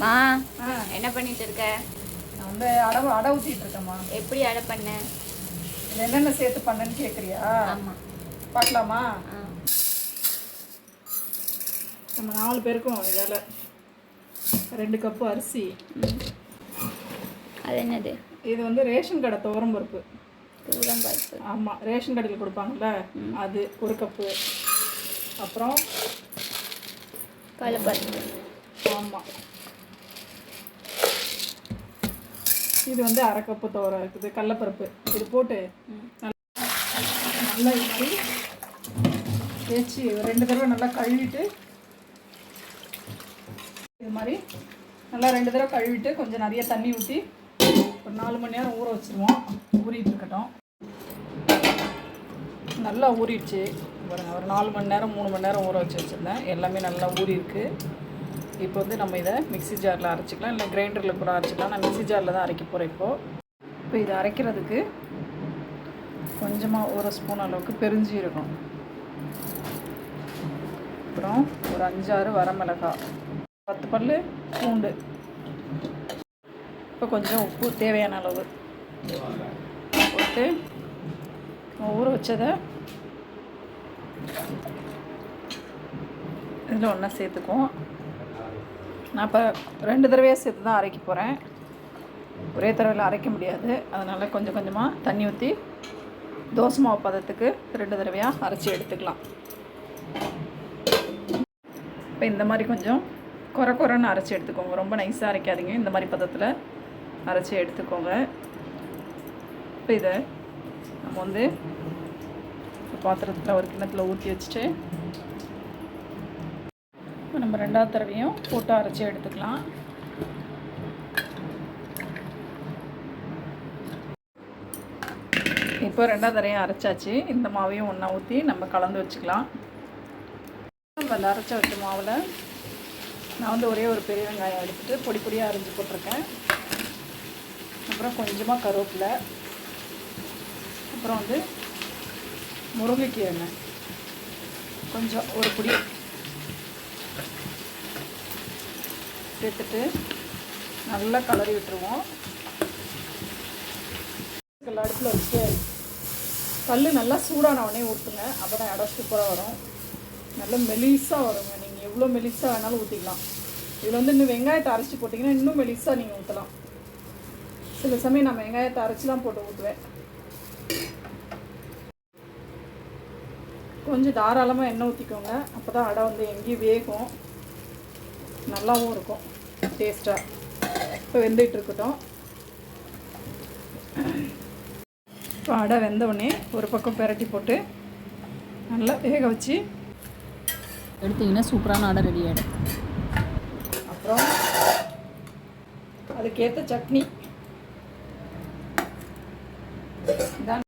மா என்ன பண்ணிட்டு இருக்க வந்து அடவு அடை ஊற்றிட்டு இருக்கேம்மா எப்படி அடை பண்ண? என்னென்ன சேர்த்து பண்ணேன்னு கேட்குறியா ஆமா. பார்க்கலாமா. நம்ம நாலு பேருக்கும் இதில் ரெண்டு கப்பு அரிசி. அது என்னது? இது வந்து ரேஷன் கடை துவரம் பருப்பு. தூரம் பருப்பு. ஆமாம் ரேஷன் கடையில் கொடுப்பாங்கல்ல அது ஒரு கப்பு. அப்புறம் கடலப்பருப்பு ஆமாம் இது வந்து அரை கப்பு துவரம் இருக்குது. கடலப்பருப்பு. இது போட்டு நல்லா இது மாதிரி தேய்ச்சி ரெண்டு தடவை நல்லா கழுவிட்டு இது மாதிரி நல்லா ரெண்டு தடவை கழுவிட்டு கொஞ்சம் நிறைய தண்ணி ஊற்றி ஒரு நாலு மணி நேரம் ஊற வச்சுருவோம். ஊறிட்டு இருக்கட்டும். நல்லா ஊறிடுச்சு. ஒரு நாலு மணி நேரம் மூணு மணி நேரம் ஊற வச்சு வச்சுருந்தேன். எல்லாமே நல்லா ஊறியிருக்கு. இப்போ வந்து நம்ம இதை மிக்ஸி ஜாரில் அரைச்சிக்கலாம். இல்லை கிரைண்டரில் கூட அரைச்சிக்கலாம். நான் மிக்ஸி ஜாரில் தான் அரைக்க போகிறேன் இப்போது இப்போ இதை அரைக்கிறதுக்கு கொஞ்சமாக ஒரு ஸ்பூன் அளவுக்கு பெருஞ்சீரகம். அப்புறம் ஒரு அஞ்சாறு வரமிளகாய். பத்து பல் பூண்டு. இப்போ கொஞ்சம் உப்பு தேவையான அளவு. போட்டு ஊற வச்சதை இதில் ஒன்றா சேர்த்துக்குவோம். நான் இப்போ ரெண்டு தடவையாக சேர்த்து தான் அரைக்க போகிறேன் ஒரே தடவையில் அரைக்க முடியாது. அதனால் கொஞ்சம் கொஞ்சமாக தண்ணி ஊற்றி தோசை மாவு பதத்துக்கு ரெண்டு தடவையாக அரைச்சி எடுத்துக்கலாம். இப்போ இந்த மாதிரி கொஞ்சம் குறை குறைன்னு அரைச்சி எடுத்துக்கோங்க. ரொம்ப நைஸாக அரைக்காதீங்க. இந்த மாதிரி பதத்தில் அரைச்சி எடுத்துக்கோங்க. இப்போ இதை நம்ம வந்து பாத்திரத்தில் ஒரு கிணத்துல ஊற்றி வச்சுட்டு நம்ம ரெண்டாவது தடவையும் போட்டு அரைச்சி எடுத்துக்கலாம். இப்போ ரெண்டாவது தடவையும் அரைச்சாச்சு. இந்த மாவையும் ஒன்றா ஊற்றி நம்ம கலந்து வச்சுக்கலாம். நம்ம அந்த அரைச்ச வச்ச மாவில் நான் வந்து ஒரே ஒரு பெரிய வெங்காயம் எடுத்துட்டு பொடி பொடியாக அரைஞ்சி போட்டிருக்கேன். அப்புறம் கொஞ்சமாக கருவேப்பிலை. அப்புறம் வந்து முருங்கைக்கீரை கொஞ்சம் ஒரு பொடி சேர்த்துட்டு நல்லா கலரி விட்டுருவோம். அடுப்பில் வச்சு கல் நல்லா சூடான உடனே ஊற்றுங்க அப்போ தான் இடம் சூப்பராக வரும். நல்லா மெலிசாக வருங்க. நீங்கள் எவ்வளோ மெலிசாக வேணாலும் ஊற்றிக்கலாம் இதில் வந்து இன்னும் வெங்காயத்தை அரைச்சி போட்டிங்கன்னா இன்னும் மெலிசாக நீங்கள் ஊற்றலாம் சில சமயம் நான் வெங்காயத்தை அரைச்சிலாம் போட்டு ஊற்றுவேன் கொஞ்சம் தாராளமாக எண்ணெய் ஊற்றிக்கோங்க அப்போ தான் அடை வந்து எங்கேயும் வேகும். நல்லாவும் இருக்கும். டேஸ்ட்டாக இப்போ வெந்துட்டு இருக்கட்டும். இப்போ அடை வெந்த உடனே ஒரு பக்கம் பெரட்டி போட்டு நல்லா வேக வச்சு எடுத்தீங்கன்னா சூப்பரான அடை ரெடி ஆகிடும் அப்புறம் அதுக்கேற்ற சட்னி.